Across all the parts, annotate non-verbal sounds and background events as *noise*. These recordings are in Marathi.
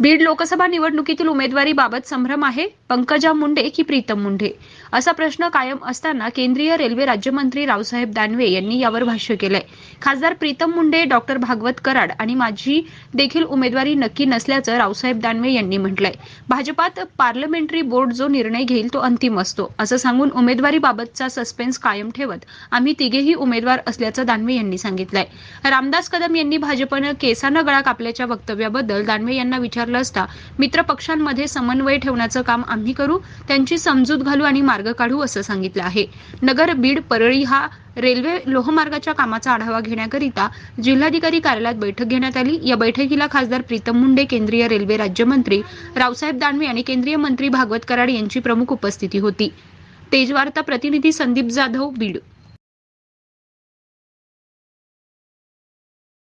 बीड लोकसभा निवडणुकीतील उमेदवारीबाबत संभ्रम आहे. पंकजा मुंडे की प्रीतम मुंडे? असा प्रश्न कायम असताना केंद्रीय रेल्वे राज्यमंत्री रावसाहेब दानवे यांनी यावर भाष्य केलंय. खासदार प्रीतम मुंडे डॉक्टर भागवत कराड आणि माझी देखील उमेदवारी नक्की नसल्याचं रावसाहेब दानवे यांनी म्हटलंय. भाजपात पार्लमेंटरी बोर्ड जो निर्णय घेईल तो अंतिम असतो. असं सांगून उमेदवारीबाबतचा सस्पेन्स कायम ठेवत आम्ही तिघेही उमेदवार असल्याचं दानवे यांनी सांगितलंय. रामदास कदम यांनी भाजपनं केसानं गळा कापल्याच्या वक्तव्याबद्दल दानवे यांना विचारलं असता मित्र पक्षांमध्ये समन्वय ठेवण्याचं काम आम्ही करू त्यांची समजूत घालू आणि मार्ग काढू असं सांगितलं आहे. नगर बीड परळी हा रेल्वे लोहमार्गाच्या कामाचा आढावा घेण्याकरिता जिल्हाधिकारी कार्यालयात बैठक घेण्यात आली. या बैठकीला खासदार प्रीतम मुंडे केंद्रीय रेल्वे राज्यमंत्री रावसाहेब दानवे आणि केंद्रीय मंत्री भागवत कराड यांची प्रमुख उपस्थिती होती. तेजवार्ता प्रतिनिधी संदीप जाधव बीड.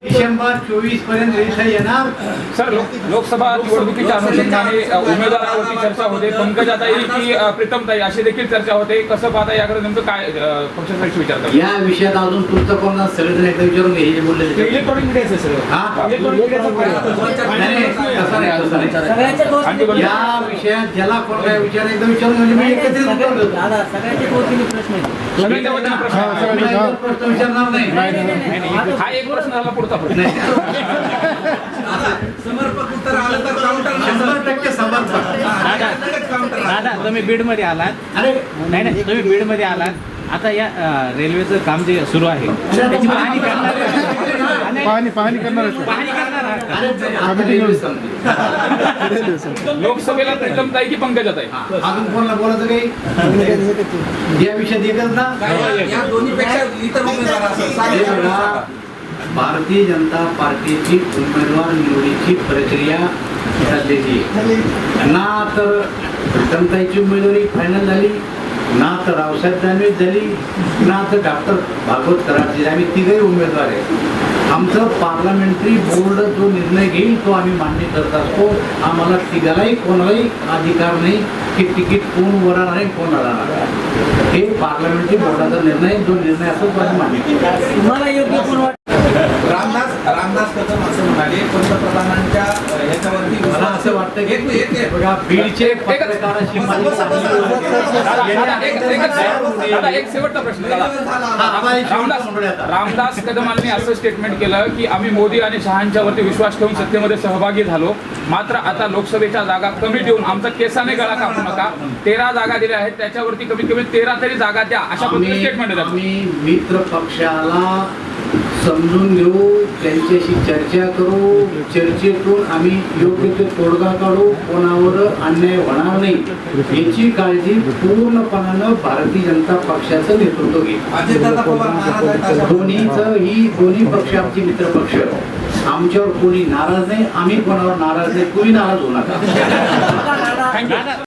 डिसेंबर चोवीसपर्यंत रेषा येणार. सर लोक- लोकसभा निवडणुकीच्या अनुषंगाने अ, उमेदवारावरती चर्चा होते. पंकजाताई की अ, प्रीतमताई अशी देखील चर्चा होते. कसं पाहता याकडे नेमकं काय अ, पक्षासाठी विचार करता? या विषयात अजून तुमचं कोणाला सगळेजण एकदा विचारून घे हे जे बोलले ते. इलेक्ट्रॉनिक मीडियाचं सर हा? इलेक्ट्रॉनिक मीडियाचं नाही, नाही, तसं नाही, तसं नाही. सगळ्यांच्या दोन आणखी बोला. या विषयात ज्याला कोण काय विचार एकदा विचारून म्हणजे मी एकत्रित उत्तर देतो. दादा सगळ्यांचे प्रश्न आहे. विचारणार नाही. नाही, नाही, हा एक प्रश्न झाला पुढचा. प्रश्न. समर्पक उत्तर आलं तर काउंटर शंभर टक्के समर्पक. दादा तुम्ही बीडमध्ये आलात. अरे नाही नाही तुम्ही बीडमध्ये आलात. आता या रेल्वेचं काम जे सुरू आहे त्याची पाहणी करणार पाहणी पाहणी करणार आहे. पाहणी करणार. लोकसभेला की पंकजाताई अजून कोणाला बोलायचं काही? या विषयात एकच ना या दोन्हीपेक्षा इतर उमेदवार भारतीय जनता पार्टीची उमेदवार निवडीची प्रक्रिया झालेली आहे. ना तर प्रीतमताईची उमेदवारी फायनल झाली ना तर रावसाहेब दानवे झाली ना तर डॉक्टर भागवत कराडजी आम्ही तिघही उमेदवार आहे आमचं पार्लमेंटरी बोर्ड जो निर्णय घेईल तो आम्ही मान्य करत असतो. आम्हाला तिघालाही कोणालाही अधिकार नाही की तिकीट कोण वर आहे कोण राहणार आहे. हे पार्लमेंटरी बोर्डाचा निर्णय जो निर्णय असतो तो आम्ही मान्य करतो. तुम्हाला योग्य कोण वाटतं रामदास रामदास कदम असं म्हणाले पंतप्रधानांच्या अ, ह्याच्यावरती मला असं वाटतं एक मिनिट, एक की मिनिट. बघा बीडचे पत्रकाराशी एक- शेवटचा प्रश्न रामदास कदमांनी असं स्टेटमेंट केलं की आम्ही मोदी आणि शहांच्या वरती विश्वास ठेवून सत्तेमध्ये सहभागी झालो. मात्र आता लोकसभेच्या जागा कमी ठेवून आमचा केसाने गळा कापू नका. तेरा जागा दिल्या आहेत त्याच्यावरती कमीत कमी तेरा तरी जागा द्या अशा पद्धतीने स्टेटमेंट मित्र पक्षाला समजून घेऊ त्यांच्याशी चर्चा करू चर्चेतून आम्ही योग्य ते तोडगा काढू कोणावर अन्याय होणार नाही. याची काळजी पूर्णपणानं भारतीय जनता पक्षाचं नेतृत्व घेईल. दोन्हीच ही दोन्ही पक्ष आमचे मित्र पक्ष आमच्यावर कोणी नाराज नाही आम्ही कोणावर नाराज नाही कोणी नाराज होऊ नका. *laughs*